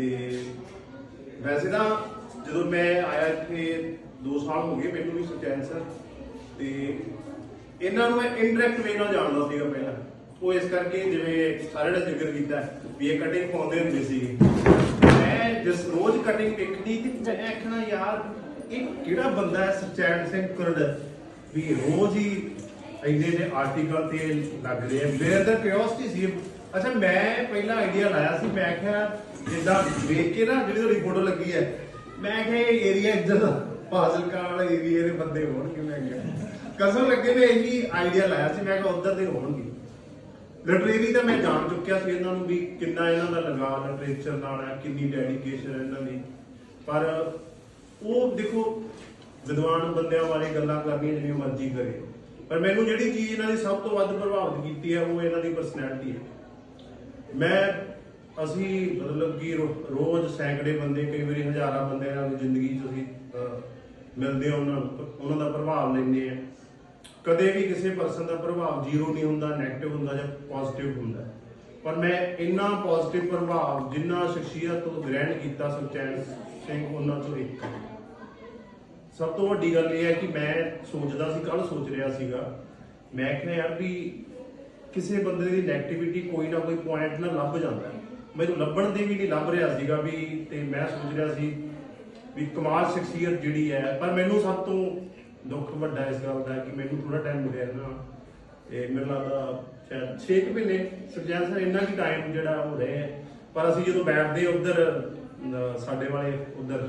ਤੇ ਵੈਸੇ ਤਾਂ ਜਦੋਂ ਮੈਂ ਆਇਆ ਇੱਥੇ 2 ਸਾਲ ਹੋ ਗਏ ਮੈਨੂੰ ਵੀ ਸੁਚੈਨ ਸਰ ਤੇ ਇਹਨਾਂ ਨੂੰ ਮੈਂ ਇਨਡਾਇਰੈਕਟ ਵੇ ਨਾਲ ਜਾਣਦਾ ਸੀਗਾ ਪਹਿਲਾਂ। ਉਹ ਇਸ ਕਰਕੇ ਜਿਵੇਂ ਸਾਰੇ ਦਾ ਜ਼ਿਕਰ ਕੀਤਾ ਵੀ ਇਹ ਕਟਿੰਗ ਪਾਉਂਦੇ ਹੁੰਦੇ ਸੀਗੇ। ਮੈਂ ਜਿਸ ਰੋਜ਼ ਕਟਿੰਗ ਦੇਖਦੀ ਤੇ ਮੈਂ ਆਖਣਾ, ਯਾਰ, ਇਹ ਕਿਹੜਾ ਬੰਦਾ ਹੈ ਸੁਚੈਨ ਸਿੰਘ ਕੁਰੜ? ਵੀ ਰੋਜ਼ ਹੀ ਇੰਨੇ ਦੇ ਆਰਟੀਕਲ ਤੇ ਲੱਗ ਰਹੇ ਆ। ਮੇਰੇ ਅੰਦਰ ਕਿਉਰਿਓਸਿਟੀ ਸੀ। ਅੱਛਾ, ਮੈਂ ਪਹਿਲਾਂ ਆਈਡੀਆ ਲਾਇਆ ਸੀ, ਮੈਂ ਕਿਹਾ ਜਿੱਦਾਂ ਵੇਖ ਕੇ ਨਾ ਜਿਹੜੀ ਤੁਹਾਡੀ ਫੋਟੋ ਲੱਗੀ ਹੈ, ਮੈਂ ਕਿਹਾ ਇਹ ਏਰੀਆ ਇੱਧਰ ਫਾਜ਼ਿਲਕਾ ਵਾਲੇ ਏਰੀਆ ਦੇ ਬੰਦੇ ਹੋਣਗੇ, ਮੈਂ ਕਿਹਾ। ਕਸਮ ਲੱਗੇ ਨੇ, ਇਹੀ ਆਈਡੀਆ ਲਾਇਆ ਸੀ, ਮੈਂ ਕਿਹਾ ਉੱਧਰ ਦੇ ਹੋਣਗੇ। ਲਿਟਰੇਰੀ ਤਾਂ ਮੈਂ ਜਾਣ ਚੁੱਕਿਆ ਸੀ ਇਹਨਾਂ ਨੂੰ ਵੀ ਕਿੰਨਾ ਇਹਨਾਂ ਦਾ ਲਗਾਅ ਲਿਟਰੇਚਰ ਨਾਲ ਹੈ, ਕਿੰਨੀ ਡੈਡੀਕੇਸ਼ਨ ਇਹਨਾਂ ਦੀ। ਪਰ ਉਹ ਦੇਖੋ, ਵਿਦਵਾਨ ਬੰਦਿਆਂ ਬਾਰੇ ਗੱਲਾਂ ਕਰਨੀਆਂ ਜਿਵੇਂ ਮਰਜ਼ੀ ਕਰੇ। ਪਰ ਮੈਨੂੰ ਜਿਹੜੀ ਚੀਜ਼ ਇਹਨਾਂ ਦੀ ਸਭ ਤੋਂ ਵੱਧ ਪ੍ਰਭਾਵਿਤ ਕੀਤੀ ਹੈ, ਉਹ ਇਹਨਾਂ ਦੀ ਪਰਸਨੈਲਿਟੀ ਹੈ। ਮੈਂ, ਅਸੀਂ ਮਤਲਬ ਕਿ ਰੋ- ਰੋਜ਼ ਸੈਂਕੜੇ ਬੰਦੇ, ਕਈ ਵਾਰੀ ਹਜ਼ਾਰਾਂ ਬੰਦਿਆਂ ਨਾਲ ਜ਼ਿੰਦਗੀ 'ਚ ਅਸੀਂ ਮਿਲਦੇ ਹਾਂ, ਉਹਨਾਂ ਨੂੰ ਉਹਨਾਂ ਦਾ ਪ੍ਰਭਾਵ ਲੈਂਦੇ ਆ ਕਦੇ ਵੀ ਕਿਸੇ ਪਰਸਨ ਦਾ ਪ੍ਰਭਾਵ ਜ਼ੀਰੋ ਨਹੀਂ ਹੁੰਦਾ 네ਗੇਟਿਵ ਹੁੰਦਾ ਜਾਂ ਪੋਜ਼ਿਟਿਵ ਹੁੰਦਾ। ਪਰ ਮੈਂ ਇੰਨਾ ਪੋਜ਼ਿਟਿਵ ਪ੍ਰਭਾਵ, ਜਿੰਨਾ ਸ਼ਖਸੀਅਤ ਤੋਂ ਗ੍ਰਹਿਣ ਕੀਤਾ ਸੁਚੈਨ ਸਿੰਘ, ਉਹਨਾਂ ਤੋਂ ਇੱਕ। ਸਭ ਤੋਂ ਵੱਡੀ ਗੱਲ ਇਹ ਹੈ ਕਿ ਮੈਂ ਸੋਚਦਾ ਸੀ ਕੱਲ ਸੋਚ ਰਿਹਾ ਸੀਗਾ। ਮੈਂ ਕਿਹਾ ਯਾਰ ਵੀ ਕਿਸੇ ਬੰਦੇ ਦੀ ਨੈਗੇਟਿਵਿਟੀ ਕੋਈ ਨਾ ਕੋਈ ਪੁਆਇੰਟ ਨਾ ਲੱਭ ਜਾਂਦਾ ਮੈਨੂੰ ਲੱਭਣ ਦੇ ਵੀ ਨਹੀਂ ਲੱਭ ਰਿਹਾ ਸੀਗਾ ਵੀ ਤੇ ਮੈਂ ਸੋਚ ਰਿਹਾ ਸੀ ਵੀ ਕਮਾਲ ਸ਼ਖਸੀਅਤ ਜਿਹੜੀ ਹੈ, ਪਰ ਮੈਨੂੰ ਸਭ ਤੋਂ ਦੁੱਖ ਵੱਡਾ ਇਸ ਗੱਲ ਦਾ ਕਿ ਮੈਨੂੰ ਥੋੜਾ ਟਾਈਮ ਮਿਲਿਆ ਨਾ। ਇਹ ਮੈਨੂੰ ਲੱਗਦਾ ਸ਼ਾਇਦ 6 ਮਹੀਨੇ ਸੁਜੈਨ ਸਰ ਇੰਨਾ ਕੀ ਟਾਈਮ ਜਿਹੜਾ ਹੋ ਰਿਹਾ ਪਰ ਅਸੀਂ ਜਦੋਂ ਬੈਠਦੇ ਉਧਰ ਸਾਡੇ ਵਾਲੇ ਉਧਰ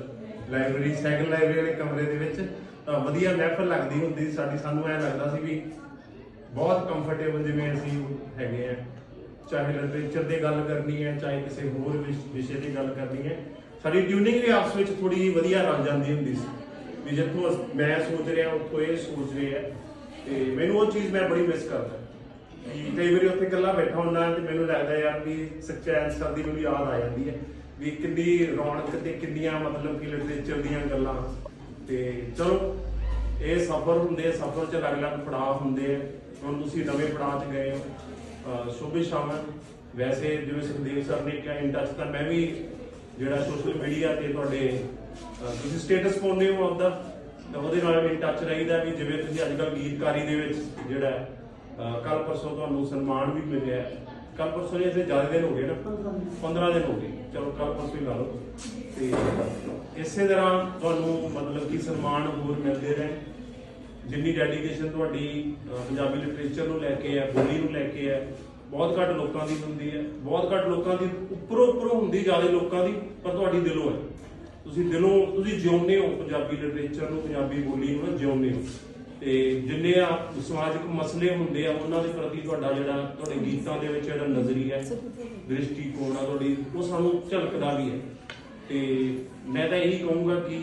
ਲਾਇਬ੍ਰੇਰੀ ਸੈਕੰਡ ਲਾਇਬ੍ਰੇਰੀ ਵਾਲੇ ਕਮਰੇ ਦੇ ਵਿੱਚ, ਤਾਂ ਵਧੀਆ ਮਹਿਫਲ ਲੱਗਦੀ ਹੁੰਦੀ ਸੀ। ਸਾਡੀ ਸਾਨੂੰ ਐ ਲੱਗਦਾ ਸੀ ਵੀ ਬਹੁਤ ਕੰਫਰਟੇਬਲ ਜਿਵੇਂ ਅਸੀਂ ਹੈਗੇ ਆ। ਚਾਹੇ ਲਿਟਰੇਚਰ ਦੀ ਗੱਲ ਕਰਨੀ ਹੈ, ਚਾਹੇ ਕਿਸੇ ਹੋਰ ਵਿਸ਼ੇ ਦੀ ਗੱਲ ਕਰਨੀ ਹੈ। ਸਾਡੀ ਟਿਊਨਿੰਗ ਵੀ ਆਪਸ ਵਿੱਚ ਥੋੜੀ ਵਧੀਆ ਰਲ ਜਾਂਦੀ ਹੁੰਦੀ ਸੀ। ਵੀ ਜਿੱਥੋਂ ਮੈਂ ਸੋਚ ਰਿਹਾ, ਉੱਥੋਂ ਇਹ ਸੋਚ ਰਿਹਾ ਤੇ ਮੈਨੂੰ ਉਹ ਚੀਜ਼ ਮੈਂ ਬੜੀ ਮਿਸ ਕਰਦਾ। ਕਿ ਕਈ ਵਾਰੀ ਉੱਥੇ ਇਕੱਲਾ ਬੈਠਾ ਹੁੰਦਾ ਤੇ ਮੈਨੂੰ ਲੱਗਦਾ ਯਾਰ ਵੀ ਸੱਚਾ ਸਰ ਦੀ ਮੈਨੂੰ ਯਾਦ ਆ ਜਾਂਦੀ ਹੈ। ਵੀ ਕਿੰਨੀ ਰੌਣਕ ਤੇ ਕਿੰਨੀਆਂ ਮਤਲਬ ਕਿ ਲਿਟਰੇਚਰ ਦੀਆਂ ਗੱਲਾਂ। ਤੇ ਚਲੋ, ਇਹ ਸਫ਼ਰ ਹੁੰਦੇ ਆ ਸਫ਼ਰ ਚ ਅਲੱਗ-ਅਲੱਗ ਪੜਾਅ ਹੁੰਦੇ ਆ। ਹੁਣ ਤੁਸੀਂ ਨਵੇਂ ਪੜਾਅ 'ਚ ਗਏ ਹੋ, ਅਹ ਸ਼ੁਭ ਵੈਸੇ ਜਿਵੇਂ ਸੁਖਦੇਵ ਸਰ ਨੇ ਕਿਹਾ ਇਨ ਟੱਚ ਤਾਂ ਮੈਂ ਵੀ ਜਿਹੜਾ ਸੋਸ਼ਲ ਮੀਡੀਆ ਤੇ ਤੁਹਾਡੇ ਤੁਸੀਂ ਸਟੇਟਸ ਪਾਉਂਦੇ ਹੋ ਆਪਦਾ, ਤਾਂ ਉਹਦੇ ਨਾਲ ਵੀ ਟੱਚ ਰਹੀਦਾ ਵੀ ਜਿਵੇਂ ਤੁਸੀਂ ਅੱਜ ਕੱਲ੍ਹ ਗੀਤਕਾਰੀ ਦੇ ਵਿੱਚ ਜਿਹੜਾ ਕੱਲ ਪਰਸੋਂ ਤੁਹਾਨੂੰ ਸਨਮਾਨ ਵੀ ਮਿਲਿਆ। ਕੱਲ ਪਰਸੋਂ ਨਹੀਂ ਇਸੇ ਜ਼ਿਆਦਾ ਦਿਨ ਹੋ ਗਏ ਨਾ। 15 ਦਿਨ ਹੋ ਗਏ। ਚਲੋ ਕੱਲ ਪਰਸੋਂ ਹੀ ਲਾ ਲਓ। ਤੇ ਇਸੇ ਤਰ੍ਹਾਂ ਤੁਹਾਨੂੰ ਮਤਲਬ ਕਿ ਸਨਮਾਨ ਹੋਰ ਮਿਲਦੇ ਰਹੇ। ਜਿੰਨੀ ਡੈਡੀਕੇਸ਼ਨ ਤੁਹਾਡੀ ਪੰਜਾਬੀ ਲਿਟਰੇਚਰ ਨੂੰ ਲੈ ਕੇ ਹੈ, ਬੋਲੀ ਨੂੰ ਲੈ ਕੇ ਹੈ, ਬਹੁਤ ਘੱਟ ਲੋਕਾਂ ਦੀ ਹੁੰਦੀ ਹੈ। ਬਹੁਤ ਘੱਟ ਲੋਕਾਂ ਦੀ, ਉੱਪਰੋਂ ਉੱਪਰੋਂ ਹੁੰਦੀ ਜ਼ਿਆਦਾ ਲੋਕਾਂ ਦੀ, ਪਰ ਤੁਹਾਡੀ ਦਿਲੋਂ ਹੈ। ਤੁਸੀਂ ਦਿਲੋਂ, ਤੁਸੀਂ ਜਿਉਂਦੇ ਹੋ ਪੰਜਾਬੀ ਲਿਟਰੇਚਰ ਨੂੰ, ਪੰਜਾਬੀ ਬੋਲੀ ਨੂੰ ਜਿਉਂਦੇ ਹੋ। ਤੇ ਜਿੰਨੇ ਆ ਸਮਾਜਿਕ ਮਸਲੇ ਹੁੰਦੇ ਆ, ਉਹਨਾਂ ਦੇ ਪ੍ਰਤੀ ਤੁਹਾਡਾ ਜਿਹੜਾ, ਤੁਹਾਡੇ ਗੀਤਾਂ ਦੇ ਵਿੱਚ ਜਿਹੜਾ ਨਜ਼ਰੀਆ ਹੈ ਦ੍ਰਿਸ਼ਟੀਕੋਣ ਆ ਤੁਹਾਡੀ, ਉਹ ਸਾਨੂੰ ਝਲਕਦਾ ਵੀ ਹੈ। ਤੇ ਮੈਂ ਤਾਂ ਇਹੀ ਕਹੂੰਗਾ ਕਿ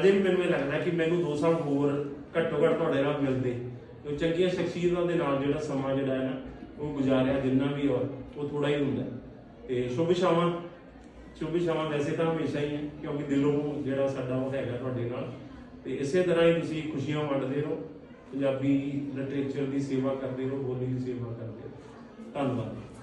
ਅਜੇ ਵੀ ਮੈਨੂੰ ਇਹ ਲੱਗਦਾ ਕਿ ਮੈਨੂੰ ਦੋ ਸਾਲ ਹੋਰ ਘੱਟੋ ਘੱਟ ਤੁਹਾਡੇ ਨਾਲ ਮਿਲਦੇ। ਤੇ ਚੰਗੀਆਂ ਸ਼ਖਸੀਅਤਾਂ ਦੇ ਨਾਲ ਜਿਹੜਾ ਸਮਾਂ ਜਿਹੜਾ ਹੈ ਨਾ, ਉਹ ਗੁਜ਼ਾਰਿਆ ਜਿੰਨਾ ਵੀ ਔਰ ਉਹ ਥੋੜਾ ਹੀ ਹੁੰਦਾ। ਹੈ। ਤੇ ਸ਼ੁਭ ਸ਼ਾਮਾਂ। ਸ਼ੁਭ ਸ਼ਾਮਾਂ ਵੈਸੇ ਤਾਂ ਹਮੇਸ਼ਾ ਹੀ ਹੈ, ਕਿਉਂਕਿ ਦਿਲੋਂ ਜਿਹੜਾ ਸਾਡਾ ਉਹ ਹੈਗਾ ਤੁਹਾਡੇ ਨਾਲ। ਤੇ ਇਸੇ ਤਰ੍ਹਾਂ ਹੀ ਤੁਸੀਂ ਖੁਸ਼ੀਆਂ ਵੰਡਦੇ ਰਹੋ, ਪੰਜਾਬੀ ਲਿਟਰੇਚਰ ਦੀ ਸੇਵਾ ਕਰਦੇ ਰਹੋ, ਬੋਲੀ ਦੀ ਸੇਵਾ ਕਰਦੇ ਰਹੋ। ਧੰਨਵਾਦ।